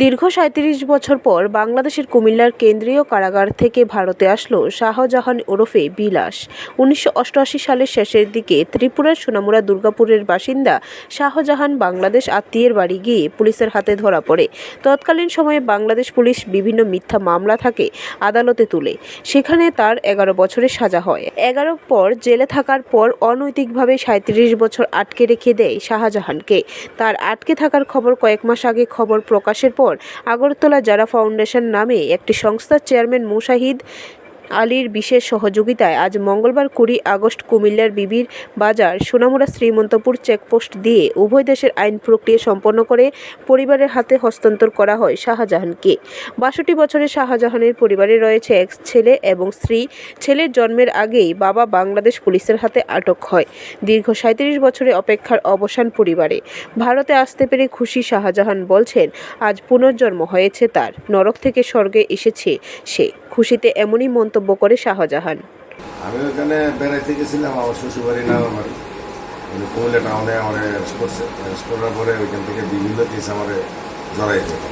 দীর্ঘ সাঁত্রিশ বছর পর বাংলাদেশের কুমিল্লার কেন্দ্রীয় কারাগার থেকে ভারতে আসলো শাহজাহান ওরফে বিলাস। উনিশশো অষ্টআশি সালের শেষের দিকে ত্রিপুরার সোনামুড়া দুর্গাপুরের বাসিন্দা শাহজাহান বাংলাদেশ আত্মীয়ের বাড়ি গিয়ে পুলিশের হাতে ধরা পড়ে। তৎকালীন সময়ে বাংলাদেশ পুলিশ বিভিন্ন মিথ্যা মামলা থাকে, আদালতে তুলে। সেখানে তার এগারো বছরের সাজা হয়। এগারো পর জেলে থাকার পর অনৈতিকভাবে সাঁত্রিশ বছর আটকে রেখে দেয় শাহজাহানকে। তার আটকে থাকার খবর কয়েক মাস আগে খবর প্রকাশের পর আগরতলা যারা ফাউন্ডেশন নামে একটি সংস্থার চেয়ারম্যান মুশাহিদ আলীর বিশেষ সহযোগিতায় আজ মঙ্গলবার কুড়ি আগস্ট কুমিল্লার বিবির বাজার সোনামুড়া শ্রীমন্তপুর চেকপোস্ট দিয়ে উভয় দেশের আইন প্রক্রিয়া সম্পন্ন করে পরিবারের হাতে হস্তান্তর করা হয় শাহজাহানকে। বাষট্টি বছরের শাহজাহানের পরিবারে রয়েছে এক ছেলে এবং স্ত্রী। ছেলের জন্মের আগেই বাবা বাংলাদেশ পুলিশের হাতে আটক হয়। দীর্ঘ সাঁত্রিশ বছরের অপেক্ষার অবসান পরিবারে। ভারতে আসতে পেরে খুশি শাহজাহান বলছেন, আজ পুনর্জন্ম হয়েছে তার। নরক থেকে স্বর্গে এসেছে সে। খুশিতে এমনই মন্তব্য করে শাহজাহান। আমি ওখানে বেড়াইতে গেছিলাম আমার শ্বশুরবাড়ি না আমার। বাড়ি উনি কুমিল্লা টাউনে আমার অ্যারেস্ট করছে। অ্যারেস্ট করার পরে ওইখান থেকে বিভিন্ন কেস আমার জড়াই দিত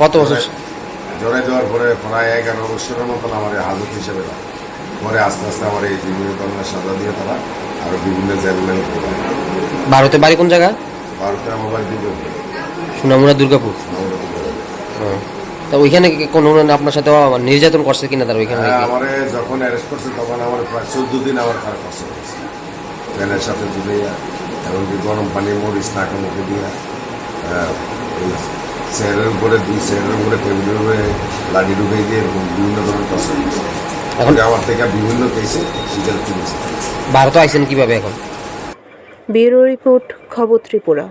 কত বছর? জড়াই দেওয়ার পরে প্রায় এগারো বছরের মতন আমার হাজত হিসেবে পরে আস্তে আস্তে আমার এই বিভিন্ন ধরনের সাজা দিয়ে তারা আরও বিভিন্ন জেলমেল ভারতে বাড়ি কোন জায়গা ভারতে আমার বাড়ি দিল সুনামুড়া দুর্গাপুর। হুম। তা ওইখানে কি কোনো আপনার সাথে আবার নির্যাতন করছে কিনা তার ওইখানে? হ্যাঁ? আমারে যখন অ্যারেস্ট করছে তখন আমার প্রায় চোদ্দ দিন আমার খারাপ কষ্ট হয়েছে। ফ্যানের সাথে জুড়িয়া এমনকি গরম পানি মরিচ নাকে মুখে দিয়া হ্যাঁ, এই চেয়ারের উপরে দুই চেয়ারের উপরে টেবিলের উপরে লাঠি ঢুকে দিয়ে এরকম বিভিন্ন ধরনের কষ্ট এখন? এখন আমার থেকে বিভিন্ন কেসে স্বীকার করেছে ভারতে আইসেন কীভাবে এখন? ব্যুরো রিপোর্ট খবর ত্রিপুরা।